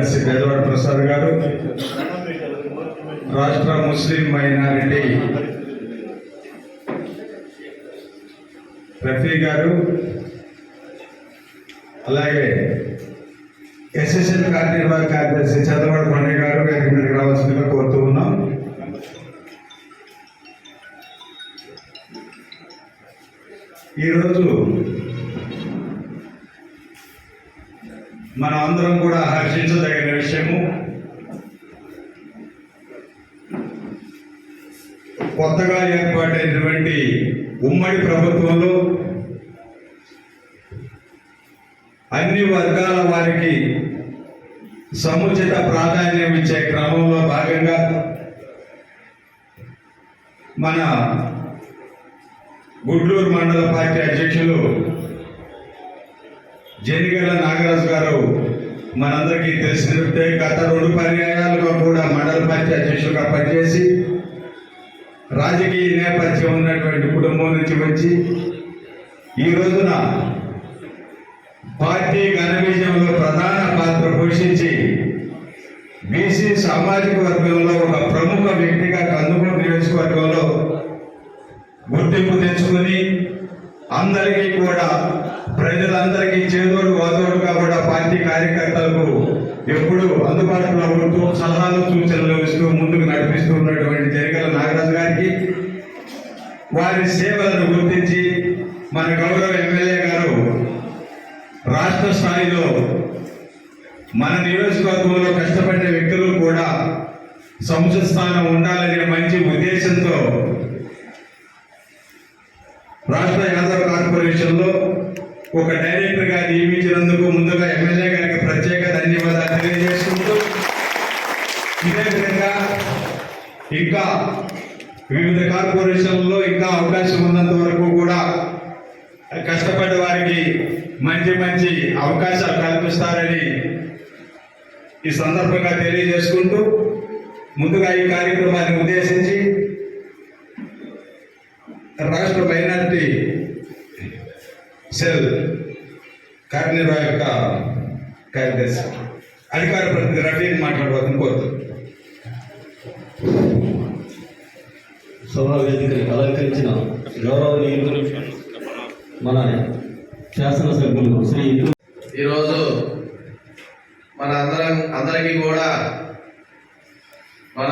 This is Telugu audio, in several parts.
ప్రధాన కార్యదర్శి బెదవాడ ప్రసాద్ గారు రాష్ట్ర ముస్లిం మైనారిటీ రఫీ గారు అలాగే ఎస్ఎస్ఎల్ కార్యనిర్వాహక కార్యదర్శి చంద్రబాబు పండే గారు వేదిక మీదకి రావాల్సిందిగా కోరుతూ ఉన్నాం. ఈరోజు మనం అందరం కూడా హర్షించదగిన విషయము. కొత్తగా ఏర్పాటైనటువంటి ఉమ్మడి ప్రభుత్వంలో అన్ని వర్గాల వారికి సముచిత ప్రాధాన్యం ఇచ్చే క్రమంలో భాగంగా మన గుడ్లూరు మండల పార్టీ అధ్యక్షులు జనిగల నాగరాజు గారు మనందరికీ తెలిసినట్టే గత రెండు పర్యాయాలుగా కూడా మండల పంచాయతీ అధ్యక్షులుగా పనిచేసి రాజకీయ నేపథ్యం ఉన్నటువంటి కుటుంబం నుంచి వచ్చి ఈ రోజున పార్టీ ఘన విజయంలో ప్రధాన పాత్ర పోషించి బీసీ సామాజిక వర్గంలో ఒక ప్రముఖ వ్యక్తిగా కందుకూరు నియోజకవర్గంలో గుర్తింపు తెచ్చుకొని అందరికీ కూడా ప్రజలందరికీ చేదోడు వాదోడుగా కూడా పార్టీ కార్యకర్తలకు ఎప్పుడు అందుబాటులో ఉంటూ సలహాలు సూచనలు ఇస్తూ ముందుకు నడిపిస్తూ ఉన్నటువంటి జరగల నాగరాజు గారికి వారి సేవలను గుర్తించి మన గౌరవ ఎమ్మెల్యే గారు రాష్ట్ర స్థాయిలో మన నియోజకవర్గంలో కష్టపడిన వ్యక్తులు కూడా సముచిత స్థానం ఉండాలనే మంచి ఉద్దేశంతో రాష్ట్ర యాదవ్ కార్పొరేషన్లో ఒక డైరెక్టర్గా నియమించినందుకు ముందుగా ఎమ్మెల్యే గారికి ప్రత్యేక ధన్యవాదాలు తెలియజేసుకుంటూ ఇదే విధంగా ఇంకా వివిధ కార్పొరేషన్లలో ఇంకా అవకాశం ఉన్నంత వరకు కూడా కష్టపడ్డ వారికి మంచి మంచి అవకాశాలు కల్పిస్తారని ఈ సందర్భంగా తెలియజేసుకుంటూ ముందుగా ఈ కార్యక్రమాన్ని ఉద్దేశించి రాష్ట్ర మైనార్టీ సెల్ కార్యనిర్వాహక కార్యదర్శి అధికార ప్రతినిధి రఫీక్ మాట్లాడవద్దని కోరుతున్నాను సభా వేదికని అలంకరించిన గౌరవనీయులు మన శాసనసభ్యులు శ్రీ ఇందు ఈరోజు మన అందరం అందరికీ కూడా మన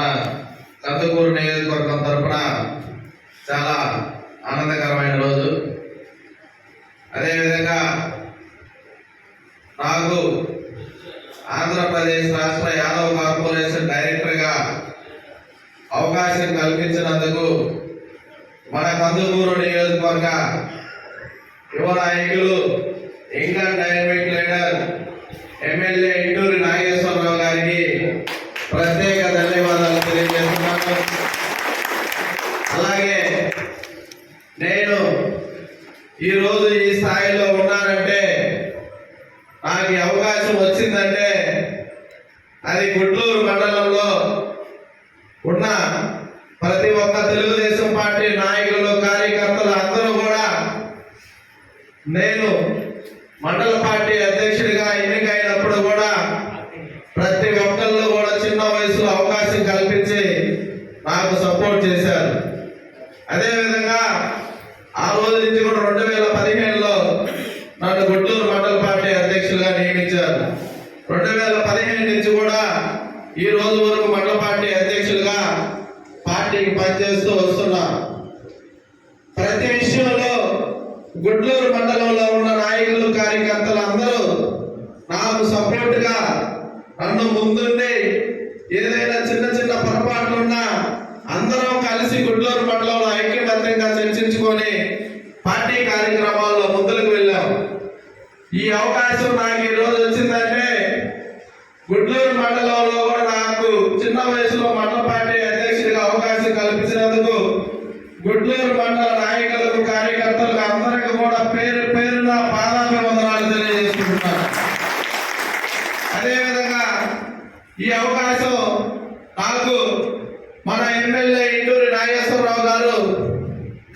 కందుకూరు నియోజకవర్గం తరపున చాలా ఆనందకరమైన రోజు అదేవిధంగా నాకు ఆంధ్రప్రదేశ్ రాష్ట్ర యాదవ్ కార్పొరేషన్ డైరెక్టర్గా అవకాశం కల్పించినందుకు మన కందుకూరు నియోజకవర్గ యువ నాయకులు ఇంకా dynamic leader MLA Inturi Nageswararao గారికి ప్రత్యేక ధన్యవాదాలు తెలియజేస్తున్నాను. అలాగే నేను ఈరోజు ఈ స్థాయిలో ఉన్నానంటే నాకు ఈ అవకాశం వచ్చిందంటే అది గుంటూరు మండలంలో ఉన్న ప్రతి ఒక్క తెలుగుదేశం పార్టీ నాయకులు కార్యకర్తలు అందరూ కూడా నేను మండల పార్టీ అధ్యక్షుడిగా ఎన్నికైనప్పుడు కూడా ప్రతి ఒక్కళ్ళు కూడా చిన్న వయసులో అవకాశం కల్పించి నాకు సపోర్ట్ చేశారు అదేవిధంగా ఆ రోజు నుంచి కూడా రెండు వేల పదిహేనులో నన్ను గుంటూరు మండల పార్టీ అధ్యక్షులుగా నియమించారు రెండు వేల పదిహేను నుంచి కూడా ఈ రోజు వరకు మండల పార్టీ అధ్యక్షులుగా పార్టీకి పనిచేస్తూ వస్తున్నా ప్రతి విషయంలో గుడ్లూరు మండలంలో ఉన్న నాయకులు కార్యకర్తలు అందరూ నాకు సపోర్ట్గా నన్ను ముందుండి ఏదైనా చిన్న చిన్న పొరపాట్లు ఉన్నా అందరం కలిసి గుడ్లూరు మండలంలో ఐక్యమత్యంగా చర్చించుకొని పార్టీ కార్యక్రమాల్లో ముందుకు వెళ్ళాం. ఈ అవకాశం నాకు ఈ రోజు వచ్చిందంటే గుడ్లూరు మండలంలో కూడా నాకు చిన్న వయసులో మండల పార్టీ అధ్యక్షుడిగా అవకాశం కల్పించినందుకు గుడ్లూరు మండల నాయకులకు కార్యకర్తలకు అందరికీ కూడా పేరు పేరున పాదాభివందనాలు తెలియజేసుకుంటున్నాను. అదేవిధంగా ఈ అవకాశం నాకు మన ఎమ్మెల్యే ఇంటూరి నాగేశ్వరరావు గారు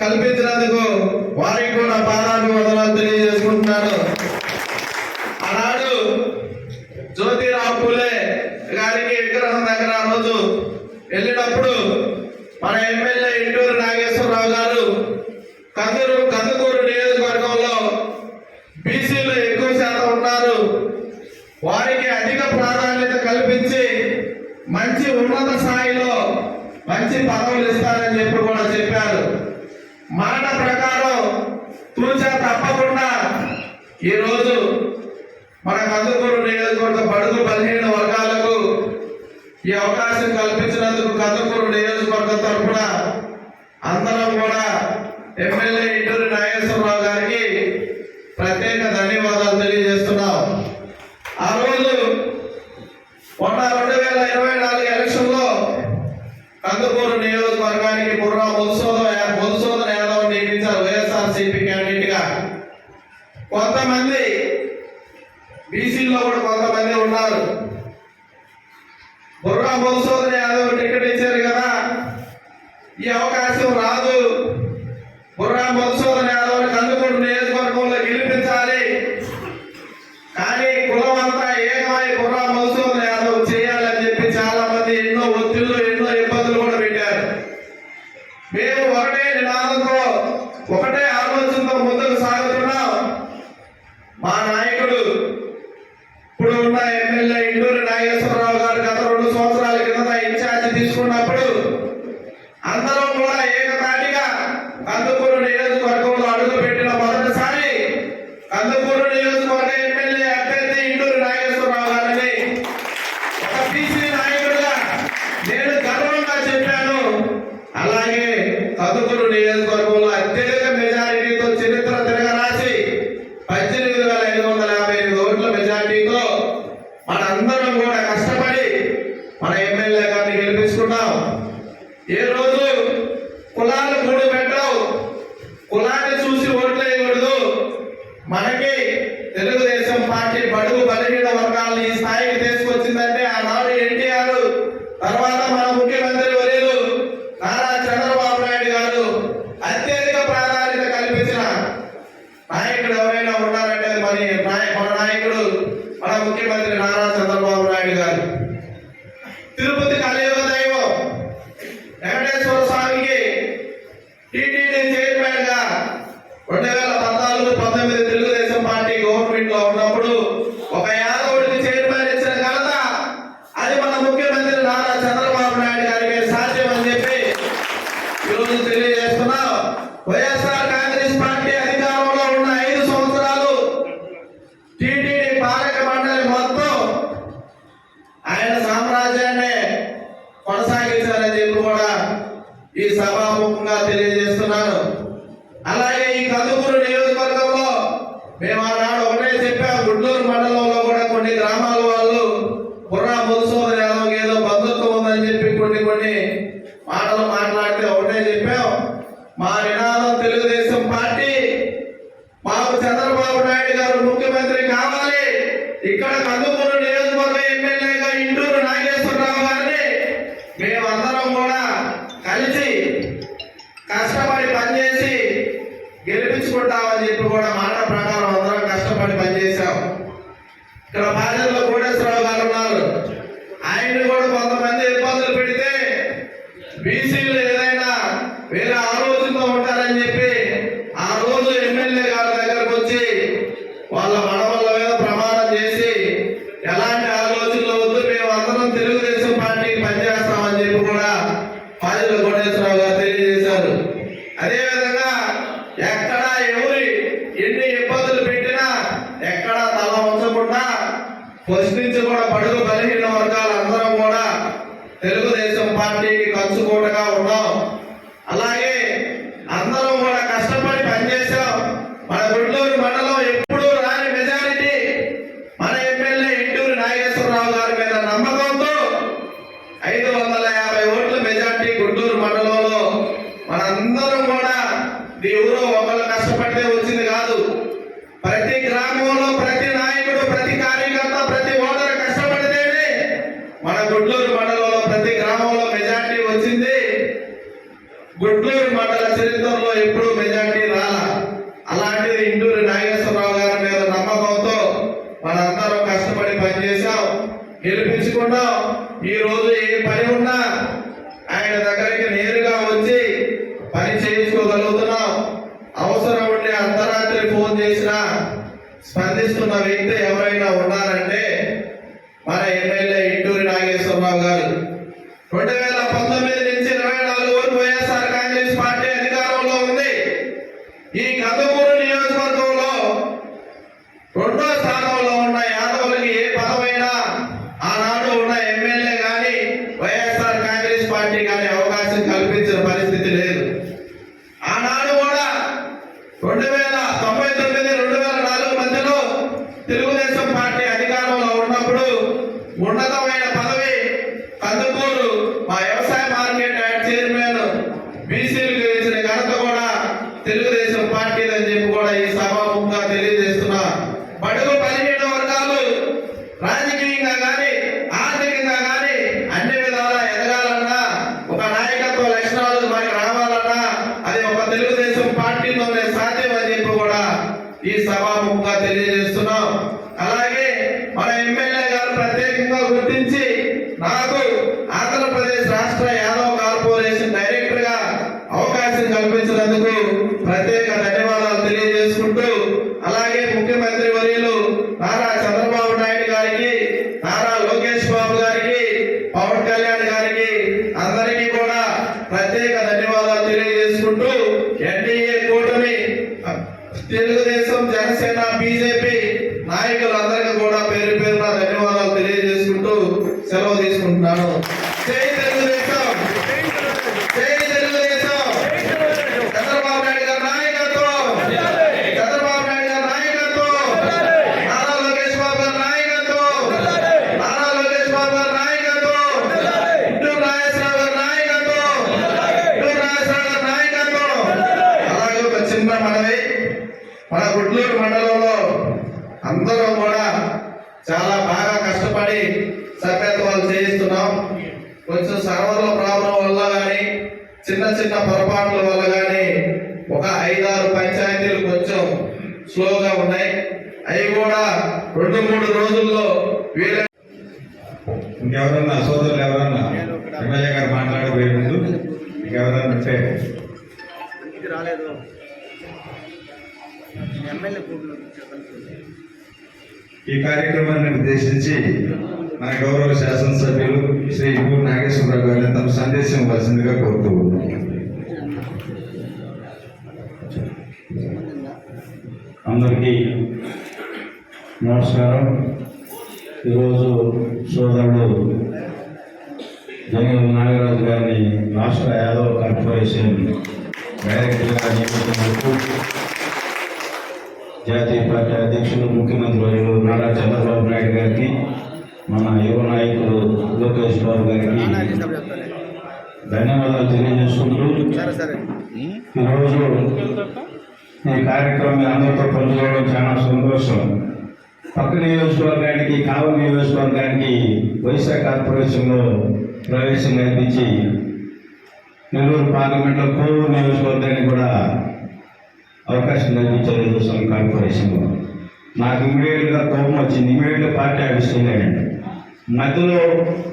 కల్పించినందుకు వారికి కూడా పాదాలు వదలాలు తెలియజేసుకుంటున్నాను. ఆనాడు జ్యోతిరావు పూలే గారికి విగ్రహం దగ్గర ఆ రోజు వెళ్ళినప్పుడు మన ఎమ్మెల్యే ఇంటూరు నాగేశ్వరరావు గారు కందూరు కందుకూరు నియోజకవర్గంలో బీసీలు ఎక్కువ శాతం ఉన్నారు. వారికి అధిక ప్రాధాన్యత కల్పించి మంచి ఉన్నత స్థాయిలో మంచి పదవులు ఇస్తారని చెప్పి కూడా చెప్పారు. మాట ప్రకారం ఈ అవకాశం కల్పించినందుకు కందుకూరు నియోజకవర్గం తరఫున అందరం కూడా ఎమ్మెల్యే ఇటూరి నాగేశ్వరరావు గారికి ప్రత్యేక ధన్యవాదాలు తెలియజేస్తున్నాం. ఆ రోజు మొన్న రెండు వేల ఇరవై నాలుగు ఎలక్షన్లో కందుకూరు నియోజకవర్గానికి బుర్రా మధుసూదన్ మధుసూదన్ యాదవ్ నియమించారు వైఎస్ఆర్సీపీ క్యాండిడేట్గా. కొంతమంది బీసీలో కూడా కొంతమంది ఉన్నారు. మన మధుసూదన్ యాదవ్ టికెట్ ఇచ్చారు కదా. ఈ అవకాశం రాదు. బుర్రా మధుసూదన్ యాదవ్ కందుకూరు నియోజకవర్గంలో గెలిపించాలి. కానీ కులం అంతా ఏకమై బుర్రా మధుసూదన్ యాదవ్ చేయాలని చెప్పి చాలా మంది ఎన్నో ఒత్తిళ్ళు ఎన్నో ఇబ్బందులు కూడా పెట్టారు. మేము ఒకటే నినాదంతో ఒకటే ఆలోచనతో ముందుకు సాగుతున్నాం. మా నాయన ఇక్కడ కందుకూరు నియోజకవర్గ ఎమ్మెల్యేగా ఇంటూరు నాగేశ్వరరావు గారిని మేమందరం కూడా కలిసి కష్టపడి పనిచేసి గెలిపించుకుంటామని చెప్పి కూడా మాట ప్రకారం అందరం కష్టపడి పనిచేశాం. ఇక్కడ బాధ్యతలో కోటేశ్వరరావు గారు ఉన్నారు. ఆయన కూడా కొంతమంది ఇబ్బందులు పెడితే బీసీలు ఏదైనా వేరే ఎక్కడ ఎవరి ఎన్ని ఇబ్బందులు పెట్టినా ఎక్కడా తల ఉంచకుండా ఫస్ట్ నుంచి కూడా పడుగు బలహీన వర్గాలు అందరం కూడా తెలుగుదేశం పార్టీకి కంచుకోటగా ఉన్నాం. అలాగే వచ్చింది. గుంటూరు మండల చరిత్రలో ఎప్పుడూ మెజార్టీ రాలా. అలాంటిది ఇంటూరు నాయకులు ఈ సభాముఖంగా తెలియజేస్తున్నాం అలాగే మన ఎమ్మెల్యే గారు ప్రత్యేకంగా గుర్తించి నాకు ఆంధ్రప్రదేశ్ రాష్ట్ర యాదవ్ కార్పొరేషన్ డైరెక్టర్గా అవకాశం కల్పించినందుకు ప్రత్యేక ధన్యవాదాలు తెలియజేసుకుంటూ అలాగే ముఖ్యమంత్రి వర్యులు నారా చంద్రబాబు నాయుడు గారికి నారా లోకేష్ బాబు గారికి పవన్ కళ్యాణ్ గారికి అందరికీ కూడా ప్రత్యేక ధన్యవాదాలు తెలియజేసుకుంటూ ఎన్డీఏ కూటమి తెలుగుదేశం జనసేన బీజేపీ నాయకులందరికీ కూడా పేరు పేరున ధన్యవాదాలు తెలియజేసుకుంటూ సెలవు తీసుకుంటున్నాను జై తెలుగుదేశం జై తెలుగుదేశం చంద్రబాబు నాయుడు గారి నాయకత్వం చంద్రబాబు నాయుడు గారి నాయకత్వం నారా లోకేష్ బాబు గారి నాయకత్వం నారా లోకేష్ బాబు గారి నాయకత్వం ఇంటూరు నాగేశ్వరరావు గారి నాయకత్వం ఇంటూరు నాగేశ్వరరావు గారి నాయకత్వం అలాగే ఒక చిన్న మనవి మన గుడ్లూరు మండలంలో అందరూ కూడా చాలా బాగా కష్టపడి సభ్యత్వాలు చేయిస్తున్నాం కొంచెం సర్వర్ల ప్రాబ్లం వల్ల కానీ చిన్న చిన్న పొరపాట్ల వల్ల కానీ ఒక ఐదారు పంచాయతీలు కొంచెం స్లోగా ఉన్నాయి అవి కూడా రెండు మూడు రోజుల్లో వీళ్ళ ఇంకెవరన్నా సోదరులు ఎవరన్నా ఎమ్మెల్యే గారు మాట్లాడబోయే ముందు ఇంకెవరన్నా ఉంటే ఇది రాలేదు. ఈ కార్యక్రమాన్ని ఉద్దేశించి మన గౌరవ శాసనసభ్యులు శ్రీ యు నాగేశ్వరరావు గారిని తమ సందేశం ఇవ్వాల్సిందిగా కోరుతూ ఉన్నాం. అందరికీ నమస్కారం. ఈరోజు సోదరుడు జంగం నాగరాజు గారిని రాష్ట్ర యాదవ్ కార్పొరేషన్ డైరెక్టర్గా నియమించినందుకు జాతీయ పార్టీ అధ్యక్షులు ముఖ్యమంత్రి వర్యులు నారా చంద్రబాబు నాయుడు గారికి మన యువ నాయకుడు లోకేష్ బాబు గారికి ధన్యవాదాలు తెలియజేసుకుంటూ ఈరోజు ఈ కార్యక్రమం అందరితో పంచుకోవడం చాలా సంతోషం. పక్క నియోజకవర్గానికి కావు నియోజకవర్గానికి వైశాఖ కార్పొరేషన్లో ప్రవేశం కల్పించి నెల్లూరు పార్లమెంట్లో కోవూరు నియోజకవర్గానికి కూడా అవకాశం కల్పించారు తెలుగుదేశం కార్పొరేషన్లో నాకు ఇమీడియట్గా కోపం వచ్చింది. ఇమీడియట్గా పార్టీ ఆఫీస్కి వెళ్ళాను. మధ్యలో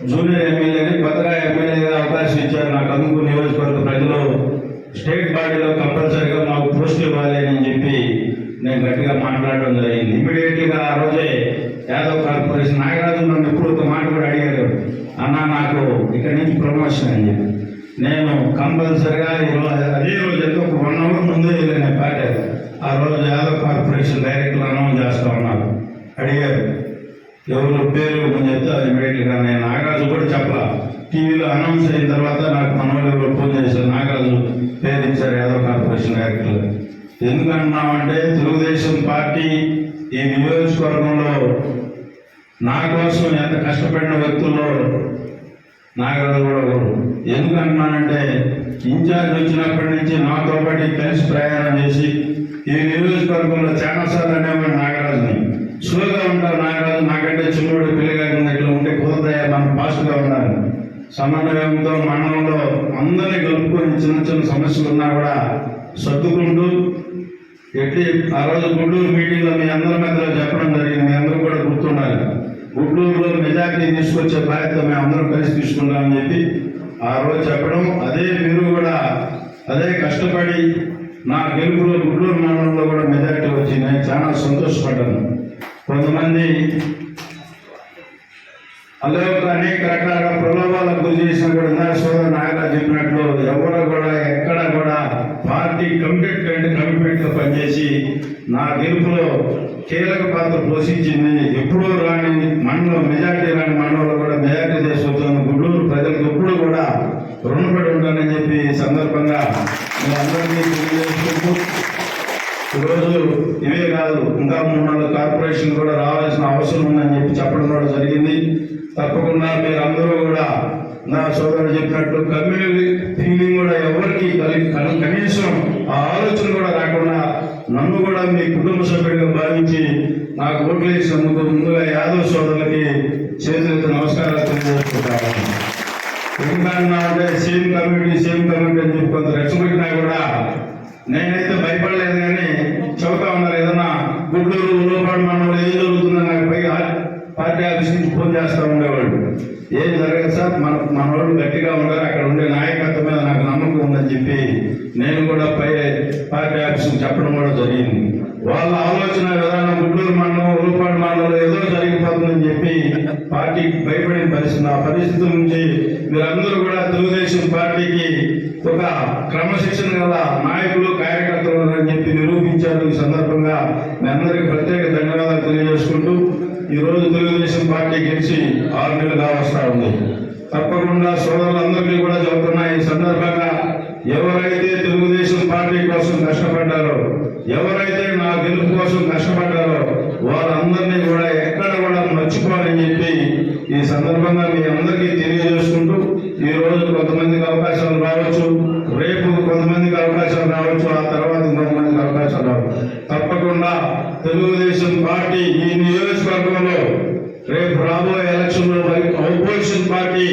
జూనియర్ ఎమ్మెల్యేని కొత్తగా ఎమ్మెల్యేగా అవకాశం ఇచ్చారు. నాకు అందుకు నియోజకవర్గ ప్రజలు స్టేట్ బాడీలో కంపల్సరీగా మాకు పోస్ట్ ఇవ్వాలి అని చెప్పి నేను గట్టిగా మాట్లాడడం జరిగింది. ఇమీడియట్గా ఆ రోజే యాదవ్ కార్పొరేషన్ నాగరాజు నన్ను ఎప్పుడు ఒక మాట కూడా అడిగారు అన్న నాకు ఇక్కడి నుంచి ప్రమోషన్ అని నేను కంపల్సరిగా ఈరోజు అదే రోజు ఎంతో ఒక వన్ అవర్ ముందే వెళ్ళిన పార్టీ ఆ రోజు యాదవ్ కార్పొరేషన్ డైరెక్టర్ అనౌన్స్ చేస్తా ఉన్నారు అడిగారు ఎవరు పేరు అని చెప్తే అది ఇమీడియట్గా నేను నాగరాజు కూడా చెప్పలా టీవీలో అనౌన్స్ అయిన తర్వాత నాకు మనోళ్ళు ఎవరు ఫోన్ చేశారు నాగరాజు పేరు ఇచ్చారు యాదవ్ కార్పొరేషన్ డైరెక్టర్ ఎందుకంటున్నామంటే తెలుగుదేశం పార్టీ ఈ నియోజకవర్గంలో నా కోసం ఎంత కష్టపడిన వ్యక్తుల్లో నాగరాజు కూడా ఒకరు ఎందుకంటున్నానంటే ఇన్ఛార్జ్ వచ్చినప్పటి నుంచి నాతో పాటు కలిసి ప్రయాణం చేసి ఈ నియోజకవర్గంలో చాలా సార్లు అనేవాడు నాగరాజుని. స్లోగా ఉంటారు నాగరాజు నాకంటే చిన్నోడు పిల్లగా ఇట్లా ఉంటే కుదరదయ్యా మనం ఫాస్ట్గా ఉన్నారు సమన్వయంతో మండలంలో అందరినీ కలుపుకొని చిన్న చిన్న సమస్యలు ఉన్నా కూడా సర్దుకుంటూ ఎట్టి ఆ రోజు గుంటూరు మీటింగ్లో మీ అందరి మధ్యలో చెప్పడం జరిగింది. మీ అందరూ కూడా గుర్తుండాలి. గుంటూరులో మెజార్టీ తీసుకొచ్చే బాధ్యత మేము అందరం కలిసి తీసుకుంటామని చెప్పి ఆ రోజు చెప్పడం అదే మీరు కూడా అదే కష్టపడి నా గెలుపులో గుడ్లూరు మండలంలో కూడా మెజార్టీ వచ్చి నేను చాలా సంతోషపడ్డాను. కొంతమంది అదొక అనేక రకాల ప్రలోభాలకు గురి చేసిన కూడా ఇందాక సోదరు నాగరాజ్ చెప్పినట్లు ఎవరు కూడా ఎక్కడ కూడా పార్టీ కమిటెడ్ కంటే కమిట్మెంట్తో పనిచేసి నా గెలుపులో కీలక పాత్ర పోషించింది. ఎప్పుడూ రాని మండలం మెజార్టీ రాని మండలంలో కూడా మెజార్టీ చేసి రుణపడి ఉంటానని చెప్పి సందర్భంగా మీ అందరికీ తెలియజేసుకుంటూ ఈరోజు ఇవే కాదు ఇంకా మూడు నాలుగు కార్పొరేషన్ కూడా రావాల్సిన అవసరం ఉందని చెప్పి చెప్పడం కూడా జరిగింది. తప్పకుండా మీరందరూ కూడా నా సోదరుడు చెప్పినట్టు కమ్యూనిటీ ఫీలింగ్ కూడా ఎవరికి కలి- కనీసం ఆ ఆలోచన కూడా రాకుండా నన్ను కూడా మీ కుటుంబ సభ్యుడిగా భావించి నాకు ఓట్లు వేసినందుకు ముందుగా యాదవ్ సోదరులకి చేతులతో నమస్కారాలు తెలియజేసుకుంటాను ఎందుకన్నా అంటే సేమ్ కమ్యూనిటీ సేమ్ కమ్యూనిటీ అని చెప్పి కొంత రెచ్చగొట్టినా కూడా నేనైతే భయపడలేదు కానీ చెబుతా ఉన్నారు ఏదన్నా గుడ్లూరు లోపాడు మనవాళ్ళు ఏం జరుగుతుందో నాకు పై పార్టీ ఆఫీస్ నుంచి ఫోన్ చేస్తూ ఉండేవాళ్ళు. ఏం జరగదు సార్ మన మన వాళ్ళు గట్టిగా ఉన్నారు అక్కడ ఉండే నాయకత్వం మీద నాకు నమ్మకం ఉందని చెప్పి నేను కూడా పై పార్టీ ఆఫీస్కి చెప్పడం కూడా జరిగింది. వాళ్ళ ఆలోచన విధానం గుంటూరు మండలం ఉరుపాడు మండలంలో ఏదో జరిగిపోతుందని చెప్పి పార్టీకి భయపడిన పరిస్థితి ఆ పరిస్థితి నుంచి మీరందరూ కూడా తెలుగుదేశం పార్టీకి ఒక క్రమశిక్షణ గల నాయకులు కార్యకర్తలు అని చెప్పి నిరూపించారు. ఈ సందర్భంగా మీ అందరికీ ప్రత్యేక ధన్యవాదాలు తెలియజేసుకుంటూ ఈ రోజు తెలుగుదేశం పార్టీ గెలిచి ఆరు నెలలుగా వస్తా ఉంది. తప్పకుండా సోదరులందరికీ కూడా చెబుతున్నా ఈ సందర్భంగా ఎవరైతే తెలుగుదేశం పార్టీ కోసం కష్టపడ్డారో ఎవరైతే నా గెలుపు కోసం కష్టపడ్డారో వారందరినీ కూడా ఎక్కడ కూడా మర్చిపోవాలని చెప్పి ఈ సందర్భంగా మీ అందరికీ తెలియజేసుకుంటూ ఈ రోజు కొంతమందికి అవకాశాలు రావచ్చు రేపు కొంతమందికి అవకాశాలు రావచ్చు ఆ తర్వాత ఇంకొంతమందికి అవకాశాలు రావచ్చు తప్పకుండా తెలుగుదేశం పార్టీ ఈ నియోజకవర్గంలో రేపు రాబోయే ఎలక్షన్లో ఆపోజిషన్ పార్టీ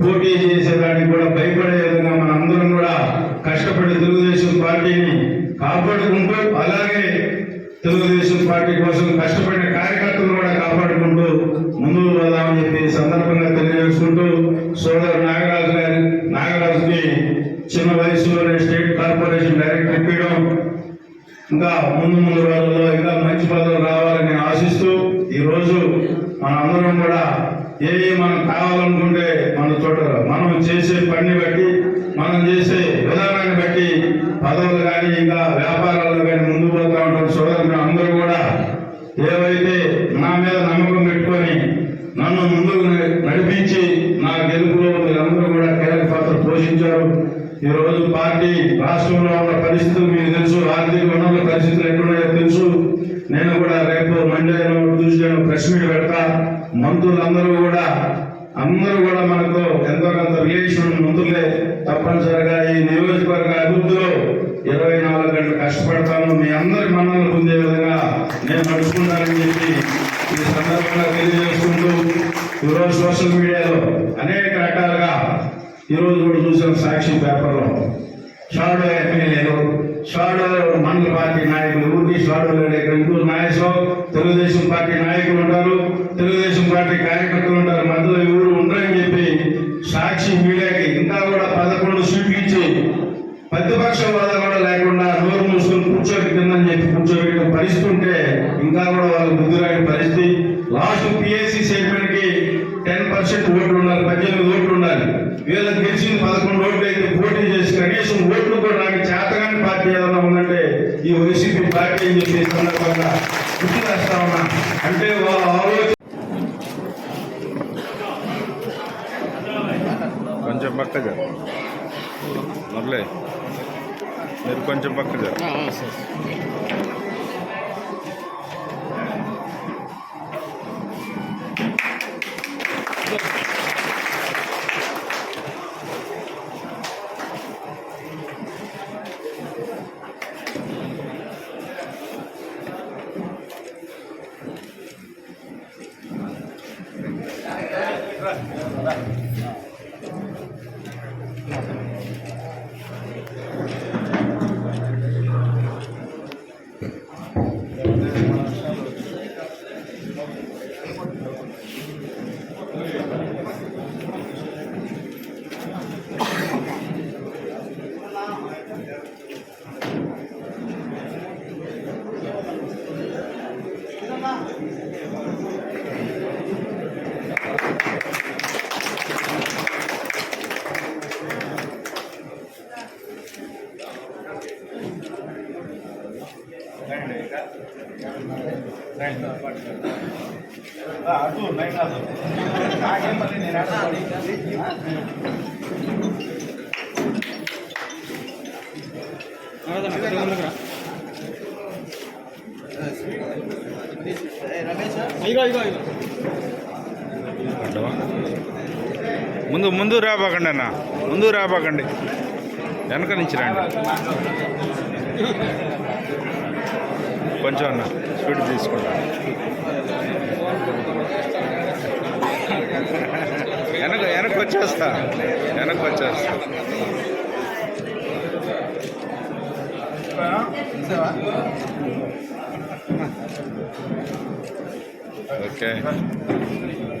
పోటీ చేసేదానికి కూడా భయపడే విధంగా మన అందరం కూడా కష్టపడి తెలుగుదేశం పార్టీని కాపాడుకుంటూ అలాగే తెలుగుదేశం పార్టీ కోసం కష్టపడిన కార్యకర్తలు కూడా కాపాడుకుంటూ ముందుకు వెళ్దామని చెప్పి ఈ సందర్భంగా తెలియజేసుకుంటూ సోదరు నాగరాజు గారి నాగరాజుకి చిన్న వయసులోనే స్టేట్ కార్పొరేషన్ డైరెక్టర్ ఇప్పించడం ఇంకా ముందు ముందు రోజుల్లో ఇంకా మంచి పదవులు రావాలని ఆశిస్తూ ఈ రోజు మనందరం కూడా ఏ ఏ మనం కావాలనుకుంటే మన చోట మనం చేసే పని బట్టి మనం చేసే విధానాన్ని బట్టి పదవులు కానీ ఇంకా వ్యాపారాల్లో కానీ ముందుకు పోతా ఉంటాం సోదరులు అందరూ కూడా ఎవరైతే నా మీద నమ్మకం పెట్టుకొని నన్ను ముందుకు నడిపించి నా గెలుపులో మీరందరూ కూడా కీలక పాత్ర పోషించారు. ఈ రోజు పార్టీ రాష్ట్రంలో ఉన్న పరిస్థితులు మీకు తెలుసు ఆర్థిక వనరుల పరిస్థితులు ఎక్కడున్నాయో తెలుసు. నేను కూడా రేపు మండేలో ట్యూస్డేలో ప్రెస్ మీట్ పెడతా. మంత్రులందరూ కూడా అందరూ కూడా మనకు ఎంతో కొంత రిలేషన్ మంత్రులే తప్పనిసరిగా ఈ నియోజకవర్గ అభివృద్ధిలో ఇరవై నాలుగు గంటలు కష్టపడతాను. మీ అందరి మన్నలు పొందే విధంగా నేను నడుచుకుంటానని చెప్పి ఈ సందర్భంగా తెలియజేసుకుంటూ ఈరోజు సోషల్ మీడియాలో అనేక రకాలుగా ఈరోజు కూడా చూసాం సాక్షి పేపర్లో. షాడో ఎమ్మెల్యేలు షాడో మండల పార్టీ నాయకులు ఊరికి షాడో లేడు ఇంకూ నాయకులు తెలుగుదేశం పార్టీ నాయకులు ఉంటారు తెలుగుదేశం పార్టీ కార్యకర్తలు ఉంటారు మధ్యలో ఎవరు ఉండరని చెప్పి సాక్షి మీడియాకి ఇంకా కూడా పదకొండు సీట్లు ఇచ్చి ప్రతిపక్ష హోదా కూడా లేకుండా నోరు మూసుకొని కూర్చోబెట్టి కిందని చెప్పి కూర్చోబెట్టిన పరిస్థితి ఉంటే ఇంకా కూడా వాళ్ళకి బుద్ధి రాని పరిస్థితి లాస్ట్ పిఎస్సి చైర్మన్కి టెన్ పర్సెంట్ ఓట్లు ఉండాలి పద్దెనిమిది ఓట్లు ఉండాలి వీళ్ళకి గెలిచిన పదకొండు ఓట్లు అయితే పోటీ చేసి కనీసం ఓట్లు కూడా నాకు చేతగాని పార్టీ ఏదైనా ఉందంటే ఈ వైసీపీ పార్టీ అని చెప్పి ఈ సందర్భంగా గుర్తు చేస్తా ఉన్నా అంటే వాళ్ళ ఆలోచన కొంచెం పక్కగా మురళి మీరు కొంచెం పక్క అడ్డమా ముందు ముందు రాబాకండి అన్న. ముందు రాబాకండి వెనక నుంచి రండి. కొంచెం అన్న స్పీడ్ తీసుకుంటా. వెనక వెనక్కి వచ్చేస్తా. వెనక్కి వచ్చేస్తా. Okay.